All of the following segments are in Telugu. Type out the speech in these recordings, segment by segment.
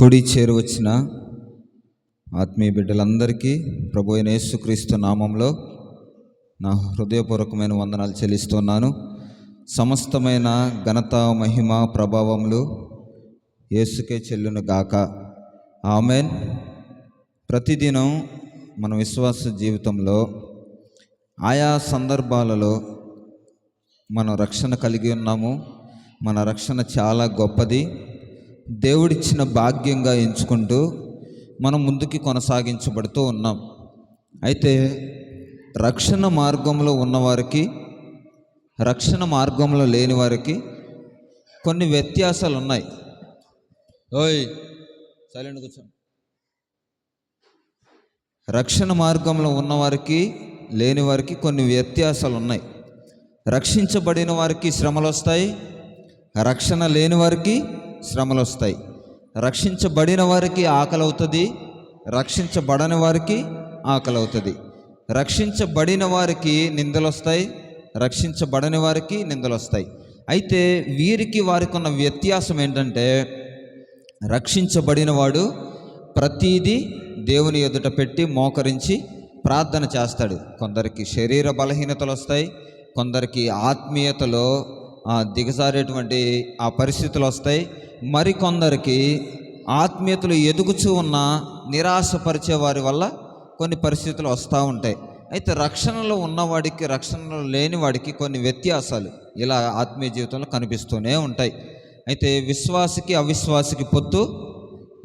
కుడి చేరువచ్చిన ఆత్మీయ బిడ్డలందరికీ ప్రభు అయిన యేసుక్రీస్తు నామంలో నా హృదయపూర్వకమైన వందనాలు చెల్లిస్తున్నాను. సమస్తమైన ఘనత మహిమ ప్రభావములు యేసుకే చెల్లును గాక. ఆమెన్. ప్రతిదినం మన విశ్వాస జీవితంలో ఆయా సందర్భాలలో మనం రక్షణ కలిగి ఉన్నాము. మన రక్షణ చాలా గొప్పది. దేవుడిచ్చిన భాగ్యంగా ఎంచుకుంటూ మనం ముందుకి కొనసాగించబడుతూ ఉన్నాం. అయితే రక్షణ మార్గంలో ఉన్నవారికి రక్షణ మార్గంలో లేని వారికి కొన్ని వ్యత్యాసాలు ఉన్నాయి ఓయ్ సైలెంట్ కూర్చోండి రక్షణ మార్గంలో ఉన్నవారికి లేని వారికి కొన్ని వ్యత్యాసాలు ఉన్నాయి రక్షించబడిన వారికి శ్రమలు వస్తాయి రక్షణ లేని వారికి శ్రమలు వస్తాయి రక్షించబడిన వారికి ఆకలి అవుతుంది రక్షించబడని వారికి ఆకలి అవుతుంది రక్షించబడిన వారికి నిందలు వస్తాయి రక్షించబడని వారికి నిందలు వస్తాయి అయితే వీరికి వారికి ఉన్న వ్యత్యాసం ఏంటంటే రక్షించబడిన వాడు ప్రతీదీ దేవుని ఎదుట పెట్టి మోకరించి ప్రార్థన చేస్తాడు. కొందరికి శరీర బలహీనతలు వస్తాయి కొందరికి ఆత్మీయతలో దిగజారేటువంటి ఆ పరిస్థితులు వస్తాయి. మరికొందరికి ఆత్మీయతలు ఎదుగుచూ ఉన్న నిరాశపరిచే వారి వల్ల కొన్ని పరిస్థితులు వస్తూ ఉంటాయి. అయితే రక్షణలో ఉన్నవాడికి రక్షణలో లేని వాడికి కొన్ని వ్యత్యాసాలు ఇలా ఆత్మీయ జీవితంలో కనిపిస్తూనే ఉంటాయి. అయితే విశ్వాసికి అవిశ్వాసికి పొత్తు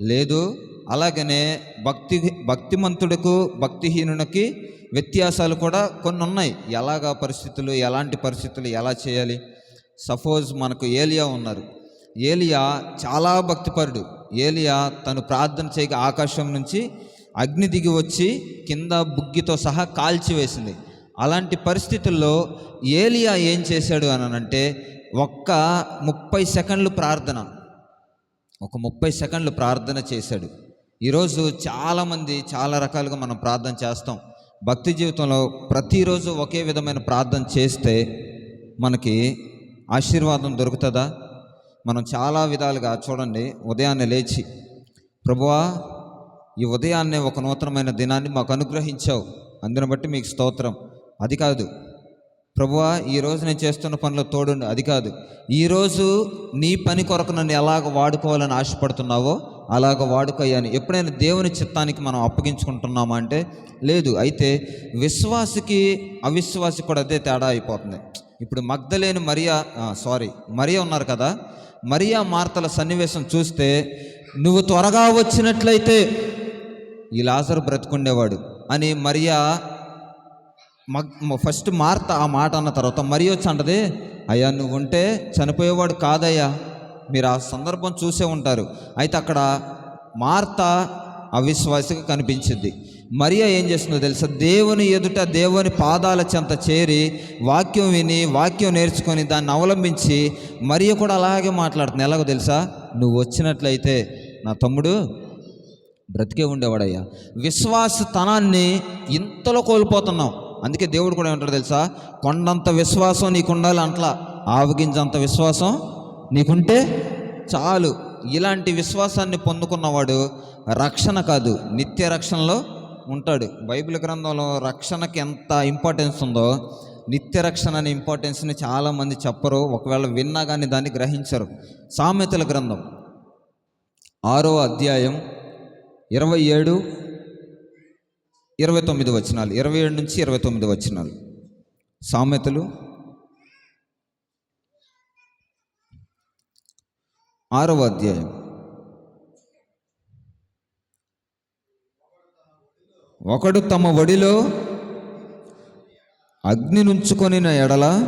లేదు. అలాగనే భక్తి భక్తిమంతుడికు భక్తిహీనునికి వ్యత్యాసాలు కూడా కొన్ని ఉన్నాయి ఎలాగా పరిస్థితులు ఎలాంటి పరిస్థితులు ఎలా చేయాలి? సపోజ్ మనకు ఏలియా ఉన్నారు. ఏలియా చాలా భక్తిపరుడు. ఏలియా తను ప్రార్థన చేయక ఆకాశం నుంచి అగ్ని దిగి వచ్చి కింద బుగ్గితో సహా కాల్చివేసింది అలాంటి పరిస్థితుల్లో ఏలియా ఏం చేశాడు అని అంటే ఒక్క ముప్పై సెకండ్లు ప్రార్థన. ఒక ముప్పై సెకండ్లు ప్రార్థన చేశాడు. ఈరోజు చాలామంది చాలా రకాలుగా మనం ప్రార్థన చేస్తాం. భక్తి జీవితంలో ప్రతిరోజు ఒకే విధమైన ప్రార్థన చేస్తే మనకి ఆశీర్వాదం దొరుకుతుందా? మనం చాలా విధాలుగా చూడండి ఉదయాన్నే లేచి ప్రభువా ఈ ఉదయాన్నే ఒక నూతనమైన దినాన్ని మాకు అనుగ్రహించావు. అందుని బట్టి మీకు స్తోత్రం. అది కాదు. ప్రభువా ఈరోజు నేను చేస్తున్న పనిలో తోడుండి. అది కాదు. ఈరోజు నీ పని కొరకు నన్ను ఎలాగ వాడుకోవాలని ఆశపడుతున్నావో అలాగ వాడుకోయాను ఎప్పుడైనా దేవుని చిత్తానికి మనం అప్పగించుకుంటున్నామా అంటే లేదు. అయితే విశ్వాసికి అవిశ్వాసి కూడా అదే తేడా అయిపోతుంది. ఇప్పుడు మగ్ధలేని మరియా సారీ మరియా ఉన్నారు కదా మరియా మార్తల సన్నివేశం చూస్తే నువ్వు త్వరగా వచ్చినట్లయితే ఈ లాజరు బ్రతుకుండేవాడు అని మరియా మగ్ ఫస్ట్ మార్త ఆ మాట అన్న తర్వాత మరి వచ్చి అంటది అయ్యా నువ్వు ఉంటే చనిపోయేవాడు కాదయ్యా మీరు ఆ సందర్భం చూసే ఉంటారు. అయితే అక్కడ మార్త అవిశ్వాసిగా కనిపించింది. మరియా ఏం చేస్తుందో తెలుసా? దేవుని ఎదుట దేవుని పాదాల చెంత చేరి వాక్యం విని వాక్యం నేర్చుకొని దాన్ని అవలంబించి మరియ కూడా అలాగే మాట్లాడుతుంది. ఎలాగో తెలుసా? నువ్వు వచ్చినట్లయితే నా తమ్ముడు బ్రతికే ఉండేవాడయ్యా. విశ్వాసతనాన్ని ఇంతలో కోల్పోతున్నాం అందుకే దేవుడు కూడా ఏమంటాడు తెలుసా? కొండంత విశ్వాసం నీకు ఉండాలి అంట్లా. ఆవగించంత విశ్వాసం నీకుంటే చాలు. ఇలాంటి విశ్వాసాన్ని పొందుకున్నవాడు రక్షణ కాదు నిత్య రక్షణలో ఉంటాడు. బైబిల్ గ్రంథంలో రక్షణకి ఎంత ఇంపార్టెన్స్ ఉందో నిత్య రక్షణ అనే ఇంపార్టెన్స్ని చాలామంది చెప్పరు. ఒకవేళ విన్నా కానీ దాన్ని గ్రహించరు. సామెతల గ్రంథం ఆరో అధ్యాయం ఇరవై ఏడు ఇరవై తొమ్మిది వచనాలు. ఇరవై ఏడు నుంచి ఇరవై తొమ్మిది వచనాలు. సామెతలు ఆరవ అధ్యాయం. ఒకడు తమ ఒడిలో అగ్ని నుంచుకొనిన ఎడల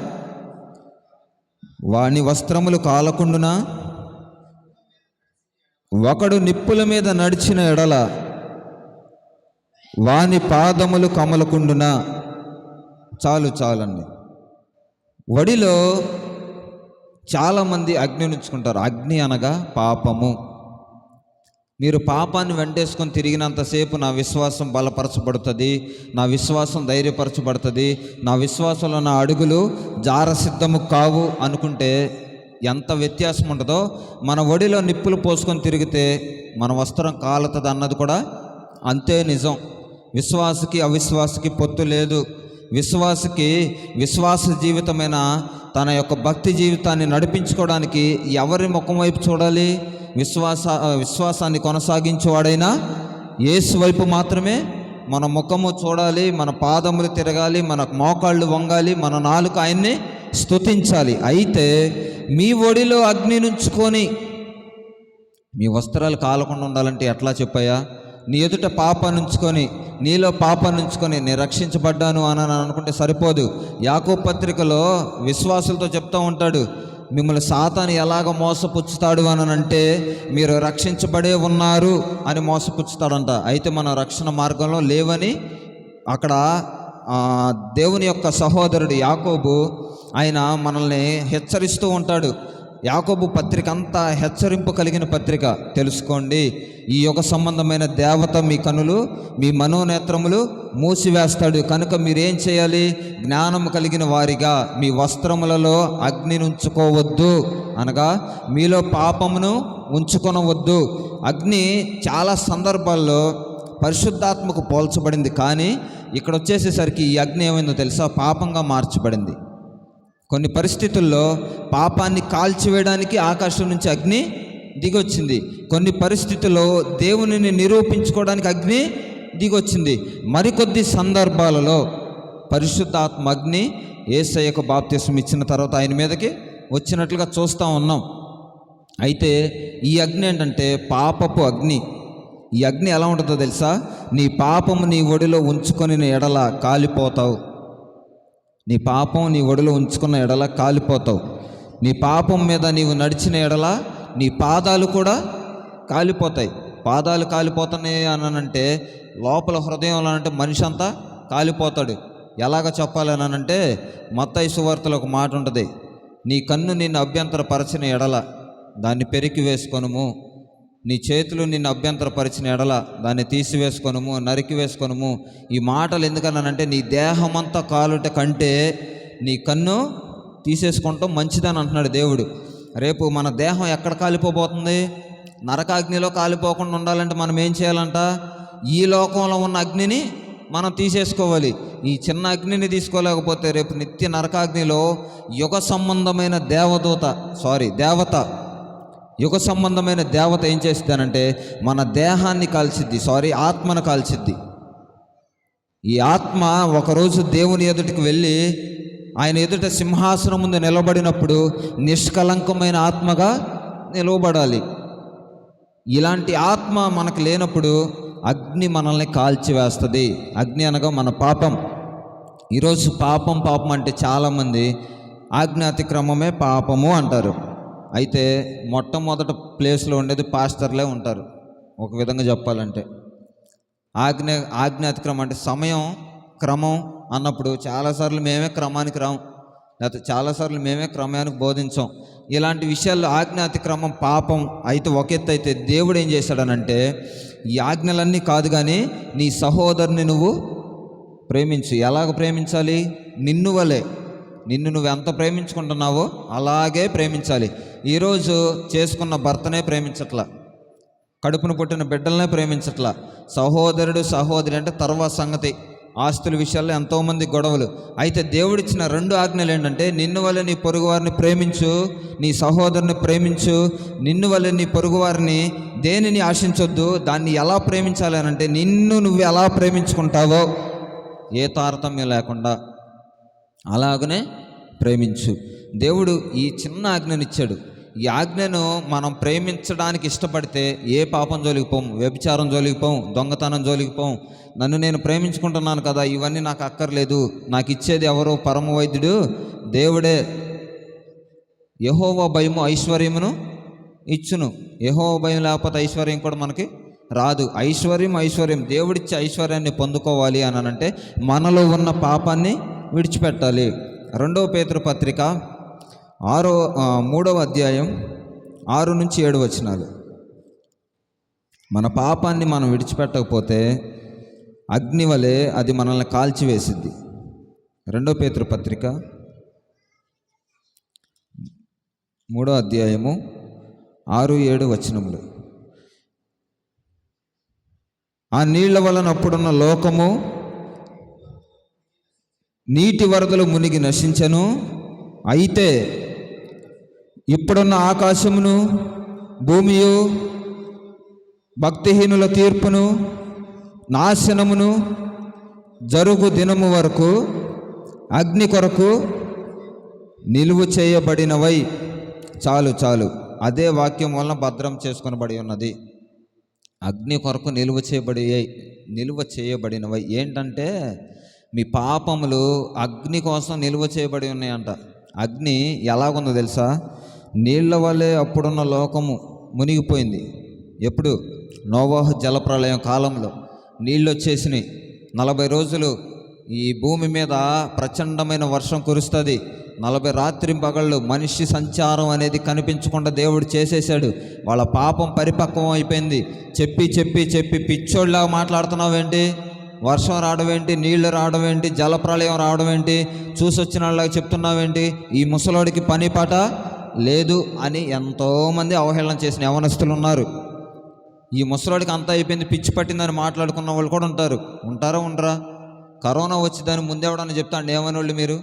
వాని వస్త్రములు కాలకుండునా? ఒకడు నిప్పుల మీద నడిచిన ఎడల వాని పాదములు కమలకుండునా? చాలు చాలండి. వడిలో చాలామంది అగ్ని నుంచుకుంటారు. అగ్ని అనగా పాపము. మీరు పాపాన్ని వెంటేసుకొని తిరిగినంతసేపు నా విశ్వాసం బలపరచబడుతుంది. నా విశ్వాసం ధైర్యపరచబడుతుంది. నా విశ్వాసంలో నా అడుగులు జారసిద్ధము కావు అనుకుంటే ఎంత వ్యత్యాసం ఉంటుందో మన ఒడిలో నిప్పులు పోసుకొని తిరిగితే మన వస్త్రం కాలుతుంది అన్నది కూడా అంతే నిజం. విశ్వాసకి అవిశ్వాసకి పొత్తు లేదు. విశ్వాసకి విశ్వాస జీవితమైన తన యొక్క భక్తి జీవితాన్ని నడిపించుకోవడానికి ఎవరి ముఖం వైపు చూడాలి? విశ్వాస విశ్వాసాన్ని కొనసాగించేవాడైనా యేసు వైపు మాత్రమే మన ముఖము చూడాలి మన పాదములు తిరగాలి మన మోకాళ్ళు వంగాలి మన నాలుక ఆయన్ని స్తుతించాలి. అయితే మీ ఒడిలో అగ్ని నుంచుకొని మీ వస్త్రాలు కాలకుండా ఉండాలంటే ఎట్లా చెప్పాయా నీ ఎదుట పాప నుంచుకొని నీలో పాప నుంచుకొని నేను రక్షించబడ్డాను అని అని అనుకుంటే సరిపోదు. యాకో పత్రికలో విశ్వాసులతో చెప్తూ ఉంటాడు మిమ్మల్ని సాతాను ఎలాగ మోసపుచ్చుతాడు అని అంటే మీరు రక్షించబడే ఉన్నారు అని మోసపుచ్చుతాడంట. అయితే మన రక్షణ మార్గంలో లేవని అక్కడ దేవుని యొక్క సహోదరుడు యాకోబు ఆయన మనల్ని హెచ్చరిస్తూ ఉంటాడు. యాకోబు పత్రిక అంతా హెచ్చరింపు కలిగిన పత్రిక. తెలుసుకోండి ఈ యుగ సంబంధమైన దేవత మీ కనులు మీ మనోనేత్రములు మూసివేస్తాడు. కనుక మీరేం చేయాలి? జ్ఞానం కలిగిన వారిగా మీ వస్త్రములలో అగ్నిని ఉంచుకోవద్దు అనగా మీలో పాపమును ఉంచుకొనవద్దు. అగ్ని చాలా సందర్భాల్లో పరిశుద్ధాత్మకు పోల్చబడింది. కానీ ఇక్కడ వచ్చేసేసరికి ఈ అగ్ని ఏమైందో తెలుసా? పాపంగా మార్చబడింది. కొన్ని పరిస్థితుల్లో పాపాన్ని కాల్చివేయడానికి ఆకాశం నుంచి అగ్ని దిగొచ్చింది. కొన్ని పరిస్థితుల్లో దేవునిని నిరూపించుకోవడానికి అగ్ని దిగొచ్చింది. మరికొద్ది సందర్భాలలో పరిశుద్ధాత్మ అగ్ని ఏసయ్యకు బాప్తీసం ఇచ్చిన తర్వాత ఆయన మీదకి వచ్చినట్లుగా చూస్తూ ఉన్నాం. అయితే ఈ అగ్ని ఏంటంటే పాపపు అగ్ని. ఈ అగ్ని ఎలా ఉంటుందో తెలుసా? నీ పాపము నీ ఒడిలో ఉంచుకొని ఎడల కాలిపోతావు. నీ పాపం నీ ఒడిలో ఉంచుకున్న ఎడల కాలిపోతావు. నీ పాపం మీద నీవు నడిచిన ఎడల నీ పాదాలు కూడా కాలిపోతాయి. పాదాలు కాలిపోతున్నాయి అని అంటే లోపల హృదయంలో అంటే మనిషి అంతా కాలిపోతాడు. ఎలాగ చెప్పాలని అంటే మత్తయి సువార్తలో ఒక మాట ఉంటుంది. నీ కన్ను నిన్ను అభ్యంతరపరచిన ఎడల దాన్ని పెరికి వేసుకొనుము. నీ చేతులు నిన్ను అభ్యంతరపరిచిన ఎడల దాన్ని తీసివేసుకొనుము నరికి వేసుకొనుము ఈ మాటలు ఎందుకన్నానంటే నీ దేహమంతా కాలుట కంటే నీ కన్ను తీసేసుకుంటాం మంచిదని అంటున్నాడు దేవుడు. రేపు మన దేహం ఎక్కడ కాలిపోబోతుంది? నరకాగ్నిలో కాలిపోకుండా ఉండాలంటే మనం ఏం చేయాలంట? ఈ లోకంలో ఉన్న అగ్నిని మనం తీసేసుకోవాలి. ఈ చిన్న అగ్నిని తీసుకోలేకపోతే రేపు నిత్య నరకాగ్నిలో యుగ సంబంధమైన దేవదూత సారీ దేవత యుగ సంబంధమైన దేవత ఏం చేస్తానంటే మన దేహాన్ని కాల్చిద్ది సారీ ఆత్మను కాల్చిద్ది. ఈ ఆత్మ ఒకరోజు దేవుని ఎదుటికి వెళ్ళి ఆయన ఎదుట సింహాసనం ముందు నిలబడినప్పుడు నిష్కలంకమైన ఆత్మగా నిలవబడాలి. ఇలాంటి ఆత్మ మనకు లేనప్పుడు అగ్ని మనల్ని కాల్చివేస్తుంది. అగ్ని అనగా మన పాపం. ఈరోజు పాపం పాపం అంటే చాలామంది ఆజ్ఞాతిక్రమమే పాపము అంటారు. అయితే మొట్టమొదట ప్లేస్లో ఉండేది పాస్టర్లే ఉంటారు. ఒక విధంగా చెప్పాలంటే. ఆజ్ఞ ఆజ్ఞాతిక్రమం అంటే సమయం క్రమం అన్నప్పుడు చాలాసార్లు మేమే క్రమానికి రాం లేకపోతే చాలాసార్లు మేమే క్రమానికి బోధించాం. ఇలాంటి విషయాల్లో ఆజ్ఞాతిక్రమం పాపం అయితే ఒక ఎత్తు అయితే దేవుడు ఏం చేశాడనంటే ఈ ఆజ్ఞలన్నీ కాదు కానీ నీ సహోదరుని నువ్వు ప్రేమించు. ఎలాగ ప్రేమించాలి? నిన్ను వలే. నిన్ను నువ్వు ఎంత ప్రేమించుకుంటున్నావో అలాగే ప్రేమించాలి. ఈరోజు చేసుకున్న భర్తనే ప్రేమించట్లా కడుపును పుట్టిన బిడ్డలనే ప్రేమించట్లా. సహోదరుడు సహోదరి అంటే తర్వాత సంగతి. ఆస్తుల విషయాల్లో ఎంతోమంది గొడవలు. అయితే దేవుడిచ్చిన రెండు ఆజ్ఞలు ఏంటంటే నిన్ను వల్ల నీ పొరుగువారిని ప్రేమించు నీ సహోదరుని ప్రేమించు నిన్ను వల్ల నీ పొరుగువారిని దేనిని ఆశించొద్దు దాన్ని ఎలా ప్రేమించాలి అని అంటే నిన్ను నువ్వు ఎలా ప్రేమించుకుంటావో ఏ తారతమ్యం లేకుండా. అలాగనే ప్రేమించు. దేవుడు ఈ చిన్న ఆజ్ఞనిచ్చాడు. ఈ ఆజ్ఞను మనం ప్రేమించడానికి ఇష్టపడితే ఏ పాపం జోలికి పోం వ్యభిచారం జోలికి పోం దొంగతనం జోలికి పోం నన్ను నేను ప్రేమించుకుంటున్నాను కదా ఇవన్నీ నాకు అక్కర్లేదు నాకు ఇచ్చేది ఎవరో పరమ వైద్యుడు దేవుడే యహోవ భయము ఐశ్వర్యమును ఇచ్చును. యహోవ భయం లేకపోతే ఐశ్వర్యం కూడా మనకి రాదు. ఐశ్వర్యం ఐశ్వర్యం. దేవుడిచ్చే ఐశ్వర్యాన్ని పొందుకోవాలి అని అంటే మనలో ఉన్న పాపాన్ని విడిచిపెట్టాలి. రెండవ పేతృ పత్రిక ఆరో మూడవ అధ్యాయం ఆరు నుంచి ఏడు వచనాలు. మన పాపాన్ని మనం విడిచిపెట్టకపోతే అగ్ని వలె అది మనల్ని కాల్చివేసిద్ది. రెండో పేతృ పత్రిక మూడో అధ్యాయము ఆరు ఏడు వచనములు. ఆ నీళ్ళ వలన అప్పుడున్న లోకము నీటి వరదలు మునిగి నశించను. అయితే ఇప్పుడున్న ఆకాశమును భూమియు భక్తిహీనుల తీర్పును నాశనమును జరుగు దినము వరకు అగ్ని కొరకు నిలువ చేయబడినవై. చాలు చాలు. అదే వాక్యం వలన భద్రం చేసుకొనబడి ఉన్నది. అగ్ని కొరకు నిలువ చేయబడి నిలువ చేయబడినవై. ఏంటంటే మీ పాపములు అగ్ని కోసం నిలువ చేయబడి ఉన్నాయంట. అగ్ని ఎలాగుందో తెలుసా? నీళ్ళ వల్లే అప్పుడున్న లోకము మునిగిపోయింది. ఎప్పుడు? నోవాహు జలప్రలయం కాలంలో. నీళ్ళు వచ్చేసినాయి. నలభై రోజులు ఈ భూమి మీద ప్రచండమైన వర్షం కురుస్తుంది. నలభై రాత్రి పగళ్ళు మనిషి సంచారం అనేది కనిపించకుండా దేవుడు చేసేసాడు వాళ్ళ పాపం పరిపక్వం అయిపోయింది చెప్పి చెప్పి చెప్పి పిచ్చోళ్ళలాగా మాట్లాడుతున్నావేంటి? వర్షం రావడం ఏంటి? నీళ్ళు రావడం ఏంటి? జలప్రలయం రావడం ఏంటి? చూసొచ్చిన వాళ్ళకి చెప్తున్నావేంటి? ఈ ముసలోడికి పని పాట లేదు అని ఎంతోమంది అవహేళన చేసిన యవనస్తులు ఉన్నారు. ఈ ముసలోడికి అంతా అయిపోయింది పిచ్చి పట్టిందని మాట్లాడుకున్న వాళ్ళు కూడా ఉంటారు. ఉంటారా ఉండరా? కరోనా వచ్చిందని ముందెవడని చెప్తాను ఏమని వాళ్ళు మీరు?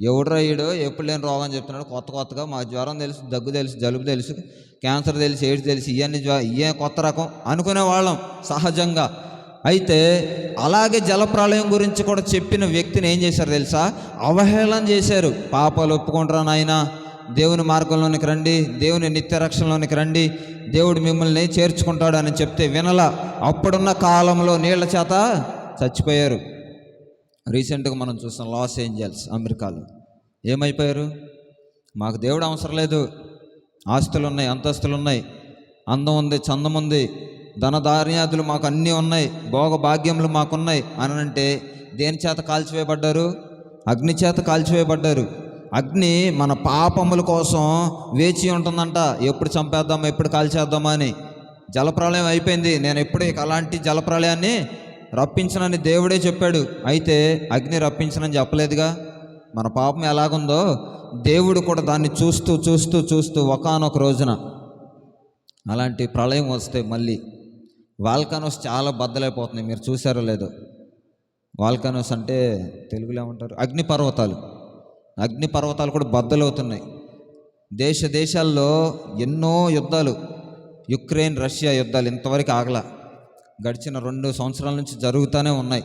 ఎవడురా ఈడు? ఎప్పుడు లేని రోగం చెప్తున్నాడు. కొత్త కొత్తగా మా జ్వరం తెలుసు దగ్గు తెలుసు జలుబు తెలుసు క్యాన్సర్ తెలుసు ఎయిడ్స్ తెలుసు ఇవన్నీ జ్వ ఇవే కొత్త రకం అనుకునే వాళ్ళం సహజంగా. అయితే అలాగే జలప్రళయం గురించి కూడా చెప్పిన వ్యక్తిని ఏం చేశారు తెలుసా? అవహేళన చేశారు. పాపాలు ఒప్పుకుంటారా నాయన? దేవుని మార్గంలోనికి రండి. దేవుని నిత్య రక్షణలోనికి రండి. దేవుడు మిమ్మల్ని చేర్చుకుంటాడు అని చెప్తే వినల. అప్పుడున్న కాలంలో నీళ్ళ చేత చచ్చిపోయారు. రీసెంట్గా మనం చూసాం లాస్ ఏంజల్స్ అమెరికాలో. ఏమైపోయారు? మాకు దేవుడు అవసరం లేదు. ఆస్తులు ఉన్నాయి అంతస్తులు ఉన్నాయి అందం ఉంది చందం ఉంది. ధనధాన్యాదులు మాకు అన్నీ ఉన్నాయి భోగ భాగ్యములు మాకున్నాయి అని అంటే దేని చేత కాల్చివేయబడ్డారు? అగ్ని చేత కాల్చివేయబడ్డారు. అగ్ని మన పాపముల కోసం వేచి ఉంటుందంట. ఎప్పుడు చంపేద్దామా ఎప్పుడు కాల్చేద్దామా అని. జలప్రలయం అయిపోయింది. నేను ఎప్పుడు అలాంటి జలప్రలయాన్ని రప్పించనని దేవుడే చెప్పాడు. అయితే అగ్ని రప్పించనని చెప్పలేదుగా? మన పాపం ఎలాగుందో దేవుడు కూడా దాన్ని చూస్తూ చూస్తూ చూస్తూ ఒకానొక రోజున అలాంటి ప్రళయం వస్తే మళ్ళీ వాల్కనోస్ చాలా బద్దలైపోతున్నాయి. మీరు చూసారో లేదో. వాల్కనోస్ అంటే తెలుగులో ఏమంటారు? అగ్నిపర్వతాలు. అగ్నిపర్వతాలు కూడా బద్దలవుతున్నాయి. దేశ దేశాల్లో ఎన్నో యుద్ధాలు. యుక్రెయిన్ రష్యా యుద్ధాలు ఇంతవరకు ఆగల. గడిచిన రెండు సంవత్సరాల నుంచి జరుగుతూనే ఉన్నాయి.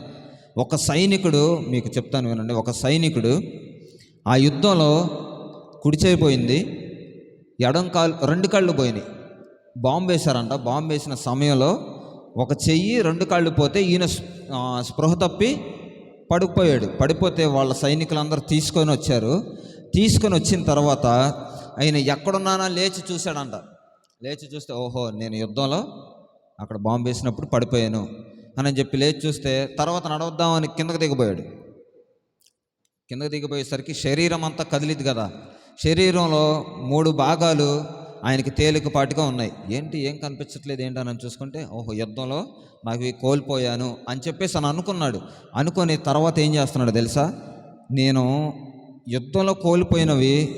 ఒక సైనికుడు మీకు చెప్తాను వినండి ఒక సైనికుడు ఆ యుద్ధంలో కుడిచేయిపోయింది. ఎడం కాలు రెండు కళ్ళు పోయినాయి. బాంబు వేశారంట బాంబు వేసిన సమయంలో ఒక చెయ్యి రెండు కాళ్ళు పోతే ఈయన స్పృహ తప్పి పడిపోయాడు. పడిపోతే వాళ్ళ సైనికులందరూ తీసుకొని వచ్చారు. తీసుకొని వచ్చిన తర్వాత ఆయన ఎక్కడున్నానా లేచి చూశాడంట. లేచి చూస్తే ఓహో నేను యుద్ధంలో అక్కడ బాంబు వేసినప్పుడు పడిపోయాను అని చెప్పి లేచి చూస్తే తర్వాత నడవద్దామని కిందకు దిగిపోయాడు. కిందకు దిగిపోయేసరికి శరీరం అంతా కదిలిద్ది కదా. శరీరంలో మూడు భాగాలు ఆయనకి తేలికపాటిగా ఉన్నాయి. ఏంటి? ఏం కనిపించట్లేదు ఏంటి అని చూసుకుంటే ఓహో యుద్ధంలో నాకు కోల్పోయాను అని చెప్పేసి అని అనుకున్నాడు. అనుకొని తర్వాత ఏం చేస్తున్నాడు తెలుసా? నేను యుద్ధంలో కోల్పోయినవి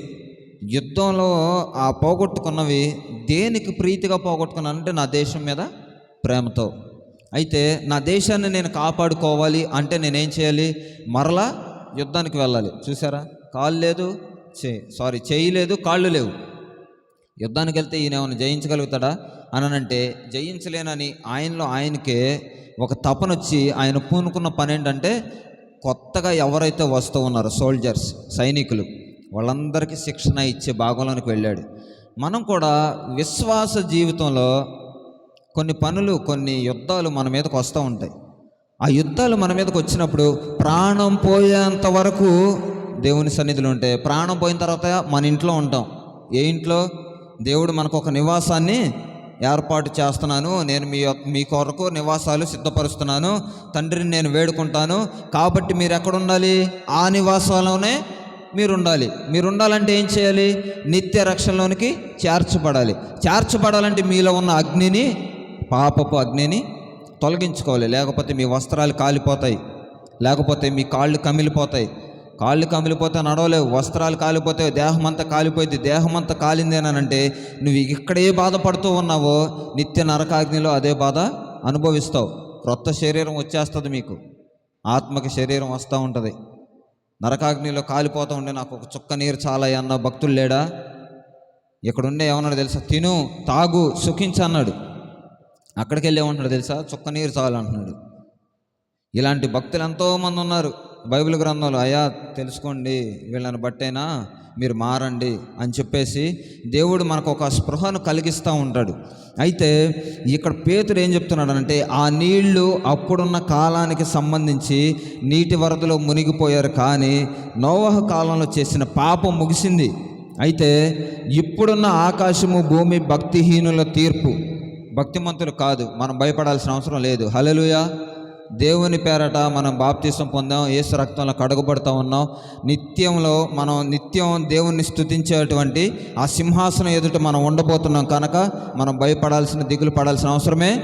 యుద్ధంలో ఆ పోగొట్టుకున్నవి దేనికి ప్రీతిగా పోగొట్టుకున్నాను అంటే నా దేశం మీద ప్రేమతో. అయితే నా దేశాన్ని నేను కాపాడుకోవాలి అంటే నేనేం చేయాలి? మరలా యుద్ధానికి వెళ్ళాలి. చూసారా? కాళ్ళు లేదు చే సారీ చేయి లేదు కాళ్ళు లేవు. యుద్ధానికి వెళ్తే ఈయన ఏమైనా జయించగలుగుతాడా? అనంటే జయించలేనని ఆయనలో ఆయనకే ఒక తపనొచ్చి ఆయన పూనుకున్న పని ఏంటంటే కొత్తగా ఎవరైతే వస్తూ ఉన్నారో సోల్జర్స్ సైనికులు వాళ్ళందరికీ శిక్షణ ఇచ్చే భాగంలోనికి వెళ్ళాడు. మనం కూడా విశ్వాస జీవితంలో కొన్ని పనులు కొన్ని యుద్ధాలు మన మీదకి వస్తూ ఉంటాయి. ఆ యుద్ధాలు మన మీదకి వచ్చినప్పుడు ప్రాణం పోయేంత వరకు దేవుని సన్నిధిలో ఉంటే ప్రాణం పోయిన తర్వాత మన ఇంట్లో ఉంటాం. ఏ ఇంట్లో? దేవుడు మనకు ఒక నివాసాన్ని ఏర్పాటు చేస్తున్నాను. నేను మీ మీ కొరకు నివాసాలు సిద్ధపరుస్తున్నాను. తండ్రిని నేను వేడుకుంటాను. కాబట్టి మీరు ఎక్కడ ఉండాలి ఆ నివాసంలోనే మీరు ఉండాలి మీరు ఉండాలంటే ఏం చేయాలి? నిత్య రక్షణలోనికి చేర్చబడాలి. చేర్చబడాలంటే మీలో ఉన్న అగ్నిని పాపపు అగ్నిని తొలగించుకోవాలి. లేకపోతే మీ వస్త్రాలు కాలిపోతాయి. లేకపోతే మీ కాళ్ళు కమిలిపోతాయి. కాళ్ళు కమిలిపోతే నడవలేవు వస్త్రాలు కాలిపోతే దేహం అంతా కాలిపోయింది. దేహం అంతా కాలింది అని అంటే నువ్వు ఇక్కడే బాధపడుతూ ఉన్నావో నిత్య నరకాగ్నిలో అదే బాధ అనుభవిస్తావు. క్రొత్త శరీరం వచ్చేస్తుంది మీకు. ఆత్మకి శరీరం వస్తూ ఉంటుంది. నరకాగ్నిలో కాలిపోతూ ఉండే నాకు ఒక చుక్క నీరు చాలా అన్న భక్తులు లేడా? ఇక్కడుండే ఏమన్నాడు తెలుసా? తిను తాగు సుఖించన్నాడు అక్కడికి వెళ్ళి ఏమంటున్నాడు తెలుసా? చుక్క నీరు చాలు అంటున్నాడు. ఇలాంటి భక్తులు ఎంతోమంది ఉన్నారు. బైబిల్ గ్రంథంలో అయ్యా తెలుసుకోండి వీళ్ళని బట్టైనా? మీరు మారండి అని చెప్పేసి దేవుడు మనకు ఒక స్పృహను కలిగిస్తూ ఉంటాడు. అయితే ఇక్కడ పేతుడు ఏం చెప్తున్నాడంటే ఆ నీళ్ళు అప్పుడున్న కాలానికి సంబంధించి నీటి వరదలో మునిగిపోయారు కానీ నోవహ కాలంలో చేసిన పాపం ముగిసింది. అయితే ఇప్పుడున్న ఆకాశము భూమి భక్తిహీనుల తీర్పు. భక్తిమంతులు కాదు మనం భయపడాల్సిన అవసరం లేదు. హలలుయా దేవుని పేరట మనం బాప్తీసం పొందాం ఏసు రక్తంలో కడగబడుతూ ఉన్నాం. నిత్యంలో మనం నిత్యం దేవుణ్ణి స్థుతించేటువంటి ఆ సింహాసనం ఎదుట మనం ఉండబోతున్నాం కనుక మనం భయపడాల్సిన దిగులు పడాల్సిన అవసరమే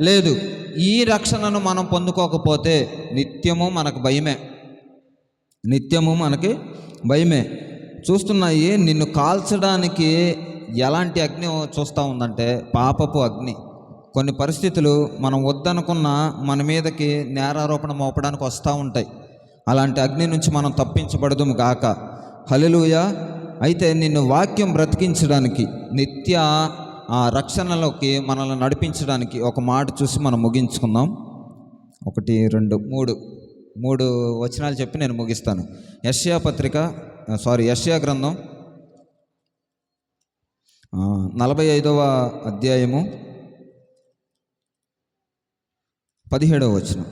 లేదు. ఈ రక్షణను మనం పొందుకోకపోతే నిత్యము మనకు భయమే. నిత్యము మనకి భయమే. చూస్తున్నాయి నిన్ను కాల్చడానికి ఎలాంటి అగ్ని చూస్తూ ఉందంటే పాపపు అగ్ని. కొన్ని పరిస్థితులు మనం వద్దనుకున్న మన మీదకి నేరారోపణ మోపడానికి వస్తూ ఉంటాయి. అలాంటి అగ్ని నుంచి మనం తప్పించబడదు గాక. హలలుయ అయితే నిన్ను వాక్యం బ్రతికించడానికి నిత్య ఆ రక్షణలోకి మనల్ని నడిపించడానికి ఒక మాట చూసి మనం ముగించుకుందాం. ఒకటి రెండు మూడు. మూడు వచనాలు చెప్పి నేను ముగిస్తాను. యష్యా పత్రిక సారీ యష్యా గ్రంథం నలభై ఐదవ అధ్యాయము. పదిహేడవ వచనం.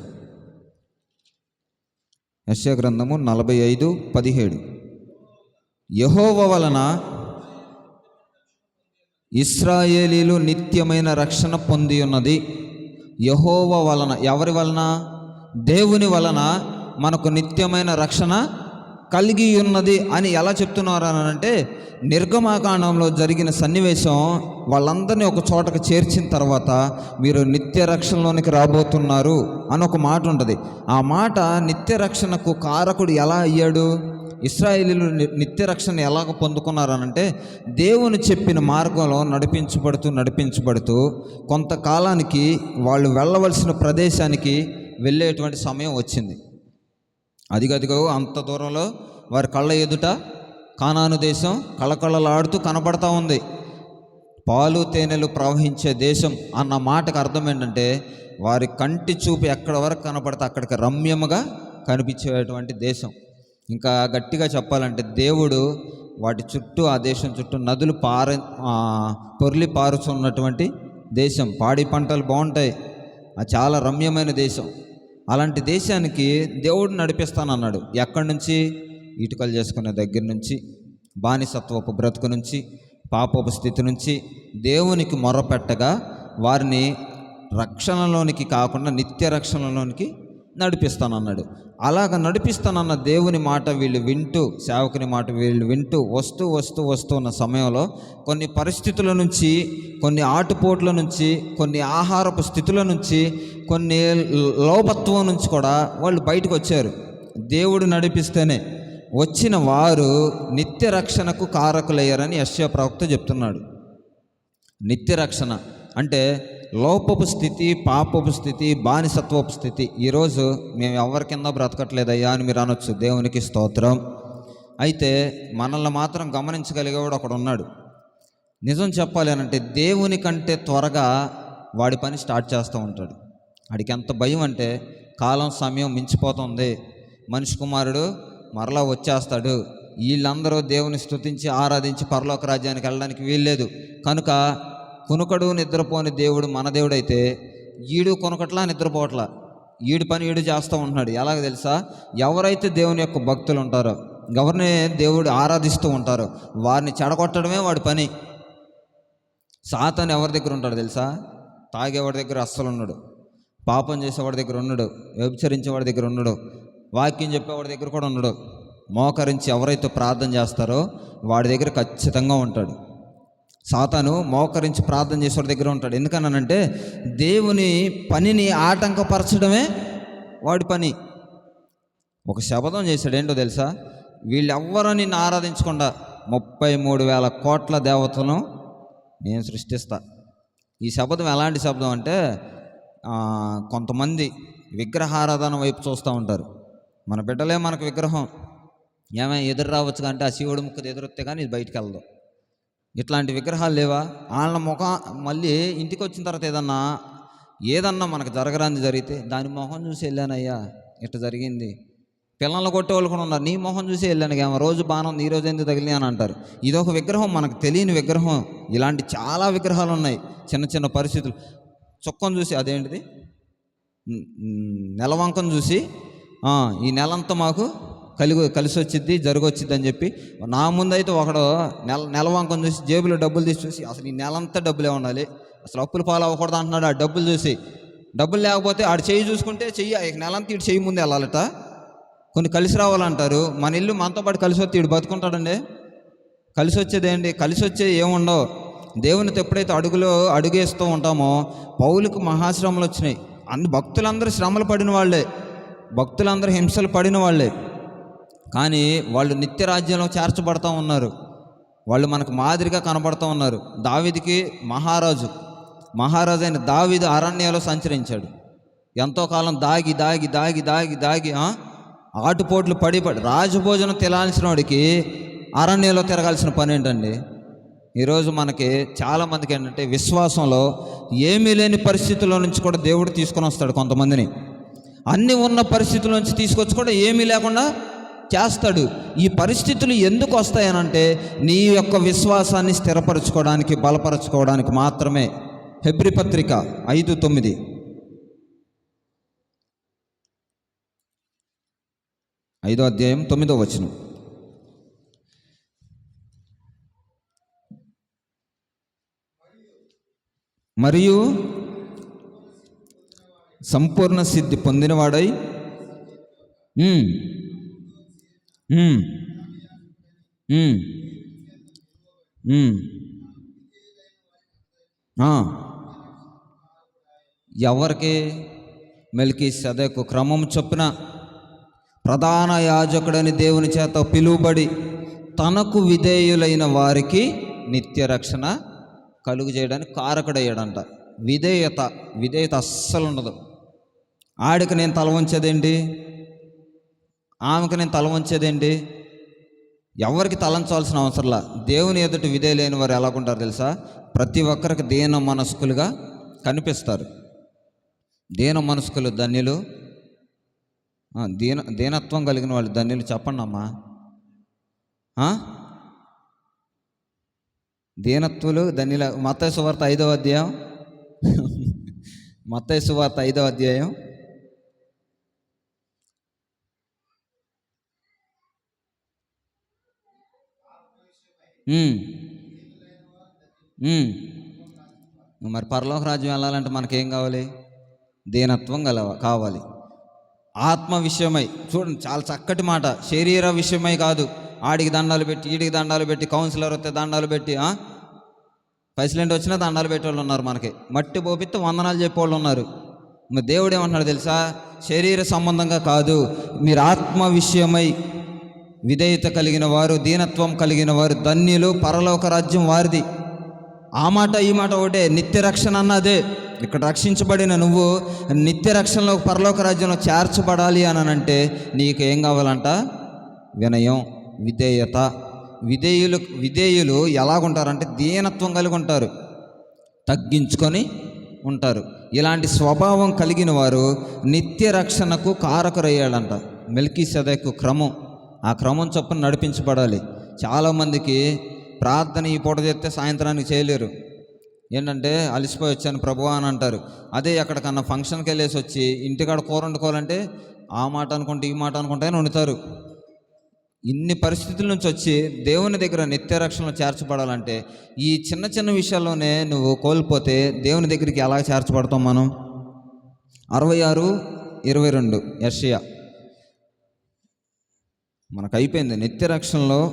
యశ్యా గ్రంథము నలభై ఐదు పదిహేడు. యహోవ వలన ఇస్రాయేలీలు నిత్యమైన రక్షణ పొంది ఉన్నది. యహోవ వలన ఎవరి వలన? దేవుని వలన మనకు నిత్యమైన రక్షణ కలిగి ఉన్నది అని ఎలా చెప్తున్నారు అని అంటే నిర్గమాకాండంలో జరిగిన సన్నివేశం వాళ్ళందరినీ ఒక చోటకు చేర్చిన తర్వాత మీరు నిత్య రక్షణలోనికి రాబోతున్నారు అని ఒక మాట ఉంటుంది. ఆ మాట నిత్య రక్షణకు కారకుడు ఎలా అయ్యాడు? ఇస్రాయేలీలు ని- నిత్య రక్షణ ఎలాగ పొందుకున్నారనంటే దేవుని చెప్పిన మార్గంలో నడిపించబడుతూ నడిపించబడుతూ కొంతకాలానికి వాళ్ళు వెళ్ళవలసిన ప్రదేశానికి వెళ్ళేటువంటి సమయం వచ్చింది. అదిగదిగో అంత దూరంలో వారి కళ్ళ ఎదుట కానాను దేశం కళకళలాడుతూ కనబడతా ఉంది. పాలు తేనెలు ప్రవహించే దేశం అన్న మాటకు అర్థం ఏంటంటే వారి కంటి చూపు ఎక్కడ వరకు కనపడితే అక్కడికి రమ్యముగా కనిపించేటువంటి దేశం. ఇంకా గట్టిగా చెప్పాలంటే దేవుడు వాటి చుట్టూ ఆ దేశం చుట్టూ నదులు పార పొర్లి పారుచున్నటువంటి దేశం. పాడి పంటలు బాగుంటాయి. అది చాలా రమ్యమైన దేశం. అలాంటి దేశానికి దేవుడు నడిపిస్తానన్నాడు. ఎక్కడి నుంచి? ఇటుకలు చేసుకునే దగ్గర నుంచి బానిసత్వపు బ్రతుకు నుంచి పాపపు స్థితి నుంచి దేవునికి మొరపెట్టగా వారిని రక్షణలోనికి కాకుండా నిత్య రక్షణలోనికి నడిపిస్తానన్నాడు. అలాగ నడిపిస్తానన్న దేవుని మాట వీళ్ళు వింటూ సేవకుని మాట వీళ్ళు వింటూ వస్తూ వస్తూ వస్తూ ఉన్న సమయంలో కొన్ని పరిస్థితుల నుంచి కొన్ని ఆటుపోట్ల నుంచి కొన్ని ఆహారపు స్థితుల నుంచి కొన్ని లోపత్వం నుంచి కూడా వాళ్ళు బయటకు వచ్చారు. దేవుడు నడిపిస్తేనే వచ్చిన వారు నిత్య రక్షణకు కారకులయ్యారని యశ్య ప్రవక్త చెప్తున్నాడు. నిత్య రక్షణ అంటే లోపపు స్థితి పాపపు స్థితి బానిసత్వపు స్థితి. ఈరోజు మేము ఎవరి కింద బ్రతకట్లేదయ్యా అని మీరు అనొచ్చు. దేవునికి స్తోత్రం. అయితే మనల్ని మాత్రం గమనించగలిగేవాడు ఒకడు ఉన్నాడు. నిజం చెప్పాలి అని అంటే దేవుని కంటే త్వరగా వాడి పని స్టార్ట్ చేస్తూ ఉంటాడు. వాడికి ఎంత భయం అంటే కాలం సమయం మించిపోతుంది. మనిషి కుమారుడు మరలా వచ్చేస్తాడు. వీళ్ళందరూ దేవుని స్తుతించి ఆరాధించి పరలోక రాజ్యానికి వెళ్ళడానికి వీల్లేదు. కనుక కునుకడు నిద్రపోని దేవుడు మన దేవుడైతే ఈడు కొనకట్లా నిద్రపోవట్లా. ఈడు పని ఈడు చేస్తూ ఉంటున్నాడు. ఎలాగ తెలుసా? ఎవరైతే దేవుని యొక్క భక్తులు ఉంటారో ఎవరిని దేవుడు ఆరాధిస్తూ ఉంటారో వారిని చెడగొట్టడమే వాడి పని. సాతాను ఎవరి దగ్గర ఉంటాడు తెలుసా? తాగేవాడి దగ్గర అస్సలు ఉన్నాడు పాపం చేసేవాడి దగ్గర ఉన్నాడు వ్యభిచరించేవాడి దగ్గర ఉన్నాడు వాక్యం చెప్పేవాడి దగ్గర కూడా ఉన్నాడు మోకరించి ఎవరైతే ప్రార్థన చేస్తారో వాడి దగ్గర ఖచ్చితంగా ఉంటాడు. సాతాను మోకరించి ప్రార్థన చేసేవాడి దగ్గర ఉంటాడు. ఎందుకన్నానంటే దేవుని పనిని ఆటంకపరచడమే వాడి పని. ఒక శపథం చేశాడు ఏంటో తెలుసా? వీళ్ళెవ్వరూ నిన్ను ఆరాధించకుండా ముప్పై మూడు వేల కోట్ల దేవతలను నేను సృష్టిస్తా. ఈ శబ్దం ఎలాంటి శబ్దం అంటే కొంతమంది విగ్రహారాధన వైపు చూస్తూ ఉంటారు. మన బిడ్డలే మనకు విగ్రహం. ఏమైనా ఎదురు రావచ్చు అంటే ఆ శివుడు ముక్కది ఎదురొస్తే కానీ ఇది బయటికి వెళ్దాం ఇట్లాంటి విగ్రహాలు లేవా? వాళ్ళ ముఖం మళ్ళీ ఇంటికి వచ్చిన తర్వాత ఏదన్నా ఏదన్నా మనకు జరగరాంది జరిగితే దాని మొహం చూసి వెళ్ళానయ్యా ఇట్ట జరిగింది. పిల్లలు కొట్టేవాళ్ళు కూడా ఉన్నారు. నీ మొహం చూసి వెళ్ళాను ఏమో రోజు బాణం ఈ రోజు ఎందుకు తగిలి అని అంటారు. ఇది ఒక విగ్రహం మనకు తెలియని విగ్రహం. ఇలాంటి చాలా విగ్రహాలు ఉన్నాయి. చిన్న చిన్న పరిస్థితులు. చుక్కను చూసి అదేంటిది? నెలవంకం నెలవంకను చూసి ఈ నెలంతా మాకు కలిగి కలిసి వచ్చింది జరగొచ్చిద్ది అని చెప్పి నా ముందైతే ఒకడు నెల నెలవంకను చూసి జేబులో డబ్బులు తీసి చూసి అసలు ఈ నెలంతా డబ్బులే ఉండాలి అసలు అప్పులు పాలు అవ్వకూడదు అంటున్నాడు ఆ డబ్బులు చూసి. డబ్బులు లేకపోతే ఆడు చెయ్యి చూసుకుంటే చెయ్యి ఇక నెలంతా ఇటు చెయ్యి ముందు వెళ్ళాలట. కొన్ని కలిసి రావాలంటారు. మన ఇల్లు మనతో పాటు కలిసి వస్తే ఇడు బతుకుంటాడండి. కలిసి వచ్చేదేంటి కలిసి వచ్చేది ఏముండవు. దేవునితో ఎప్పుడైతే అడుగులో అడుగేస్తూ ఉంటామో పౌలకు మహాశ్రమలు వచ్చినాయి అన్ని భక్తులందరూ శ్రమలు పడిన వాళ్ళే. భక్తులందరూ హింసలు పడిన వాళ్ళే. కానీ వాళ్ళు నిత్య రాజ్యంలో చేర్చబడతా ఉన్నారు. వాళ్ళు మనకు మాదిరిగా కనబడుతూ ఉన్నారు. దావిదికి మహారాజు మహారాజు అయిన దావిదు అరణ్యాలో సంచరించాడు. ఎంతో కాలం దాగి దాగి దాగి దాగి దాగి ఆటుపోట్లు పడి పడి రాజభోజనం తినాల్సిన వాడికి అరణ్యంలో తిరగాల్సిన పని ఏంటండి ఈరోజు మనకి చాలామందికి ఏంటంటే విశ్వాసంలో ఏమీ లేని పరిస్థితుల్లో నుంచి కూడా దేవుడు తీసుకొని వస్తాడు కొంతమందిని. అన్నీ ఉన్న పరిస్థితుల నుంచి తీసుకొచ్చి కూడా ఏమీ లేకుండా చేస్తాడు. ఈ పరిస్థితులు ఎందుకు వస్తాయనంటే నీ యొక్క విశ్వాసాన్ని స్థిరపరచుకోవడానికి బలపరచుకోవడానికి మాత్రమే. హెబ్రి పత్రిక ఐదు తొమ్మిది. ఐదో అధ్యాయం తొమ్మిదో వచనం. మరియు సంపూర్ణ సిద్ధి పొందినవాడై ఎవరికి? మెలికి సదకు క్రమం చొప్పున ప్రధాన యాజకుడని దేవుని చేత పిలువబడి తనకు విధేయులైన వారికి నిత్య రక్షణ కలుగు చేయడానికి కారకుడయ్యాడంట. విధేయత విధేయత అస్సలు ఉండదు. ఆడికి నేను తల వంచేదేంటి ఆమెకు నేను తల వంచేదేంటి? ఎవరికి తలంచాల్సిన అవసరంలా దేవుని ఎదుటి విధే లేని వారు ఎలాగుంటారు తెలుసా? ప్రతి ఒక్కరికి దీన మనస్కులుగా కనిపిస్తారు. దీన మనస్కులు ధన్యులు. దీన దీనత్వం కలిగిన వాళ్ళు ధన్యులు చెప్పండి అమ్మా. దీనత్వులు ధన్యుల మత్తయి సువార్త ఐదవ అధ్యాయం. మత్తయి సువార్త ఐదవ అధ్యాయం. మరి పరలోక రాజ్యం వెళ్ళాలంటే మనకేం కావాలి? దీనత్వం గల కావాలి. ఆత్మ విషయమై చూడండి చాలా చక్కటి మాట. శరీర విషయమై కాదు. ఆడికి దండాలు పెట్టి ఈడికి దండాలు పెట్టి కౌన్సిలర్ వస్తే దండాలు పెట్టి ప్రెసిడెంట్ వచ్చినా దండాలు పెట్టేవాళ్ళు ఉన్నారు మనకి. మట్టి పోపిస్తే వందనాలు చెప్పేవాళ్ళు ఉన్నారు. మరి దేవుడు ఏమంటున్నాడు తెలుసా? శరీర సంబంధంగా కాదు. మీరు ఆత్మ విషయమై విధేయత కలిగిన వారు దీనత్వం కలిగిన వారు ధన్యులు పరలోక రాజ్యం వారిది. ఆ మాట ఈ మాట ఒకటే నిత్య రక్షణ అన్నదే. ఇక్కడ రక్షించబడిన నువ్వు నిత్య రక్షణలో పరలోక రాజ్యంలో చేర్చబడాలి అని అంటే నీకు ఏం కావాలంట? వినయం విధేయత. విధేయులు విధేయులు ఎలాగుంటారంటే దీనత్వం కలిగి ఉంటారు తగ్గించుకొని ఉంటారు. ఇలాంటి స్వభావం కలిగిన వారు నిత్య రక్షణకు కారకురయ్యాడంట. మెల్కీ సదకు క్రమం. ఆ క్రమం చొప్పున నడిపించబడాలి. చాలామందికి ప్రార్థన ఈ పూట చేస్తే సాయంత్రానికి చేయలేరు. ఏంటంటే అలసిపోయి వచ్చాను ప్రభు అని అంటారు. అదే ఎక్కడికన్నా ఫంక్షన్కి వెళ్ళేసి వచ్చి ఇంటికాడ కూర వండుకోవాలంటే ఆ మాట అనుకుంటే ఈ మాట అనుకుంటే వండుతారు. ఇన్ని పరిస్థితుల నుంచి వచ్చి దేవుని దగ్గర నిత్య రక్షణలో చేర్చబడాలంటే ఈ చిన్న చిన్న విషయాల్లోనే నువ్వు కోల్పోతే దేవుని దగ్గరికి ఎలా చేర్చబడతాం మనం? అరవై ఆరు ఇరవై రెండు యషియా. మనకు అయిపోయింది నిత్య రక్షణలో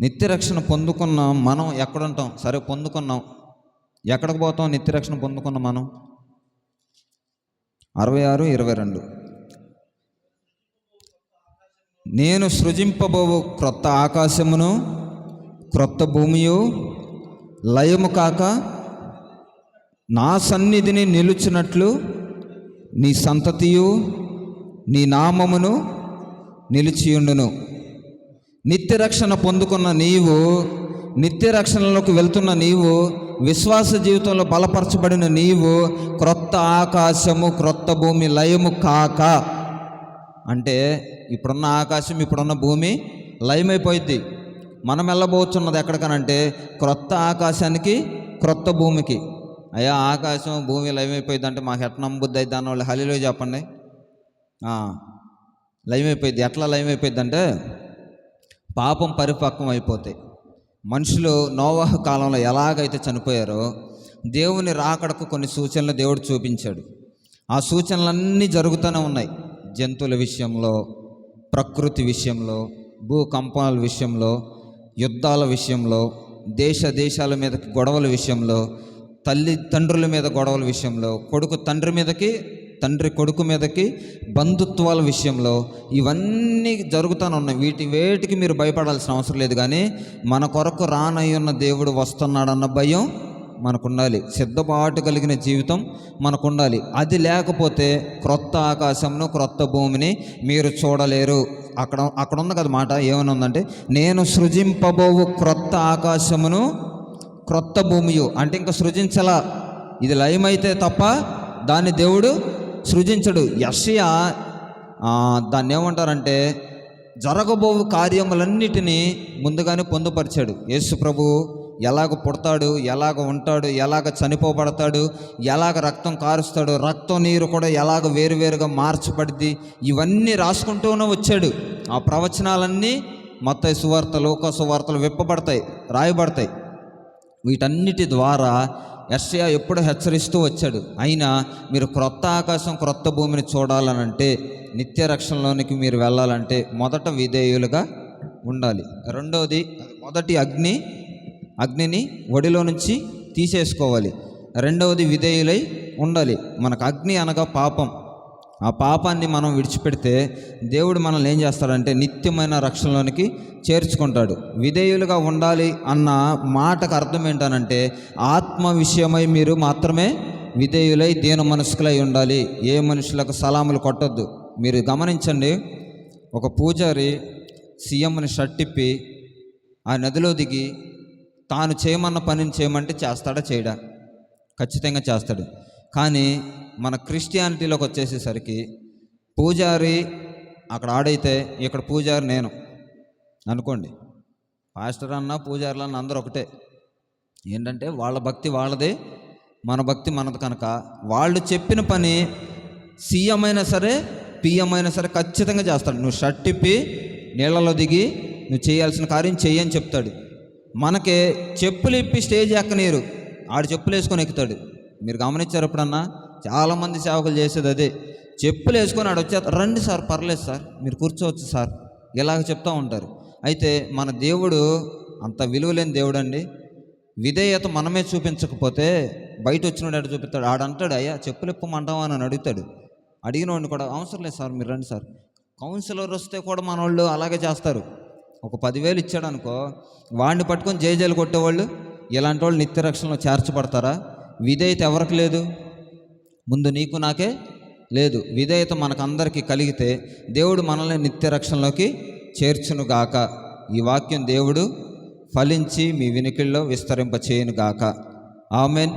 నిత్య రక్షణ పొందుకున్న మనం ఎక్కడుంటాం? సరే పొందుకున్నాం. ఎక్కడికి పోతాం? నిత్య రక్షణ పొందుకున్న మనం? అరవై ఆరు ఇరవై రెండు. నేను సృజింపబోవు క్రొత్త ఆకాశమును క్రొత్త భూమియు లయము కాక నా సన్నిధిని నిలుచున్నట్లు నీ సంతతియు నీ నామమును నిలిచియుండును. నిత్య రక్షణ పొందుకున్న నీవు నిత్య రక్షణలోకి వెళ్తున్న నీవు విశ్వాస జీవితంలో బలపరచబడిన నీవు క్రొత్త ఆకాశము క్రొత్త భూమి లయము కాక. అంటే ఇప్పుడున్న ఆకాశం ఇప్పుడున్న భూమి లయమైపోయింది మనం వెళ్ళబోతున్నది ఎక్కడికనంటే క్రొత్త ఆకాశానికి క్రొత్త భూమికి. అయ్యా ఆకాశం భూమి లయమైపోయింది అంటే మాకు ఎట్ట నమ్ముద్ది దాని వాళ్ళు హలీలో చెప్పండి లయమైపోయింది ఎట్లా లయమైపోయింది అంటే పాపం పరిపక్వం అయిపోతాయి. మనుషులు నోవాహ కాలంలో ఎలాగైతే చనిపోయారో దేవుని రాకడకు కొన్ని సూచనలు దేవుడు చూపించాడు. ఆ సూచనలన్నీ జరుగుతూనే ఉన్నాయి. జంతువుల విషయంలో ప్రకృతి విషయంలో భూకంపాల విషయంలో యుద్ధాల విషయంలో దేశ దేశాల మీద గొడవల విషయంలో తల్లి తండ్రుల మీద గొడవల విషయంలో కొడుకు తండ్రి మీదకి తండ్రి కొడుకు మీదకి బంధుత్వాల విషయంలో ఇవన్నీ జరుగుతూనే ఉన్నాయి వీటి వేటికి మీరు భయపడాల్సిన అవసరం లేదు. కానీ మన కొరకు రానయ్యున్న దేవుడు వస్తున్నాడన్న భయం మనకు ఉండాలి సిద్ధపాటు కలిగిన జీవితం మనకు ఉండాలి అది లేకపోతే క్రొత్త ఆకాశంను క్రొత్త భూమిని మీరు చూడలేరు. అక్కడ అక్కడ ఉంది కదా మాట. ఏమని ఉందంటే నేను సృజింపబోవు క్రొత్త ఆకాశమును క్రొత్త భూమియు. అంటే ఇంకా సృజించలా. ఇది లయమైతే తప్ప దాన్ని దేవుడు సృజించడు. యషయ దాన్ని ఏమంటారంటే జరగబోవు కార్యములన్నిటినీ ముందుగానే పొందుపరిచాడు. యేసు ప్రభు ఎలాగ పుడతాడు ఎలాగ ఉంటాడు ఎలాగ చనిపోబడతాడు ఎలాగ రక్తం కారుస్తాడు రక్తం నీరు కూడా ఎలాగ వేరువేరుగా మార్చబడింది ఇవన్నీ రాసుకుంటూనే వచ్చాడు. ఆ ప్రవచనాలన్నీ మొత్తం సువార్త లోక సువార్తలు విప్పబడతాయి రాయబడతాయి. వీటన్నిటి ద్వారా యెషయా ఎప్పుడు హెచ్చరిస్తూ వచ్చాడు అయినా మీరు క్రొత్త ఆకాశం క్రొత్త భూమిని చూడాలనంటే నిత్య రక్షణలోనికి మీరు వెళ్ళాలంటే మొదట విధేయులుగా ఉండాలి. రెండవది మొదటి అగ్ని అగ్నిని ఒడిలో నుంచి తీసేసుకోవాలి. రెండవది విధేయులై ఉండాలి. మనకు అగ్ని అనగా పాపం. ఆ పాపాన్ని మనం విడిచిపెడితే దేవుడు మనల్ని ఏం చేస్తాడంటే నిత్యమైన రక్షణలోనికి చేర్చుకుంటాడు. విధేయులుగా ఉండాలి అన్న మాటకు అర్థం ఏంటనంటే ఆత్మ విషయమై మీరు మాత్రమే విధేయులై దీన మనసుకులై ఉండాలి. ఏ మనుషులకు సలాములు కొట్టద్దు. మీరు గమనించండి ఒక పూజారి సీఎంని షట్టిప్పి ఆ నదిలో దిగి తాను చేయమన్న పనిని చేయమంటే చేస్తాడా చేయడా? ఖచ్చితంగా చేస్తాడు. కానీ మన క్రిస్టియానిటీలోకి వచ్చేసేసరికి పూజారి అక్కడ ఆడైతే ఇక్కడ పూజారి నేను అనుకోండి. పాస్టర్ అన్న పూజారులు అన్న అందరూ ఒకటే. ఏంటంటే వాళ్ళ భక్తి వాళ్ళది మన భక్తి మనది కనుక. వాళ్ళు చెప్పిన పని సీఎం అయినా సరే పిఎం అయినా సరే ఖచ్చితంగా చేస్తాడు. నువ్వు షర్ట్ ఇప్పి నీళ్ళలో దిగి నువ్వు చేయాల్సిన కార్యం చెయ్యని చెప్తాడు. మనకి చెప్పులు ఇప్పి స్టేజ్ ఎక్కనీరు ఆడు చెప్పులు వేసుకొని ఎక్కుతాడు. మీరు గమనించారు ఎప్పుడన్నా? చాలామంది సేవకులు చేసేది అదే. చెప్పులు వేసుకొని ఆడు వచ్చే రండి సార్ పర్లేదు సార్ మీరు కూర్చోవచ్చు సార్ ఇలాగ చెప్తూ ఉంటారు. అయితే మన దేవుడు అంత విలువలేని దేవుడు అండి విధేయత మనమే చూపించకపోతే బయట వచ్చినోడు ఎడ చూపిస్తాడు? ఆడంటాడు అయ్యా చెప్పులు ఇప్పమంటావా? అని అడుగుతాడు. అడిగిన వాడిని కూడా అవసరం లేదు సార్ మీరు రండి సార్. కౌన్సిలర్ వస్తే కూడా మన వాళ్ళు అలాగే చేస్తారు. ఒక పదివేలు ఇచ్చాడు అనుకో వాడిని పట్టుకొని జేజేలు కొట్టేవాళ్ళు ఇలాంటి వాళ్ళు నిత్య రక్షణలో చేర్చబడతారా? విధేయత ఎవరికి లేదు? ముందు నీకు నాకే లేదు. విధేయత మనకందరికీ కలిగితే దేవుడు మనల్ని నిత్య రక్షణలోకి చేర్చునుగాక. ఈ వాక్యం దేవుడు ఫలించి మీ వినికిల్లో విస్తరింప చేయనుగాక ఆమెన్.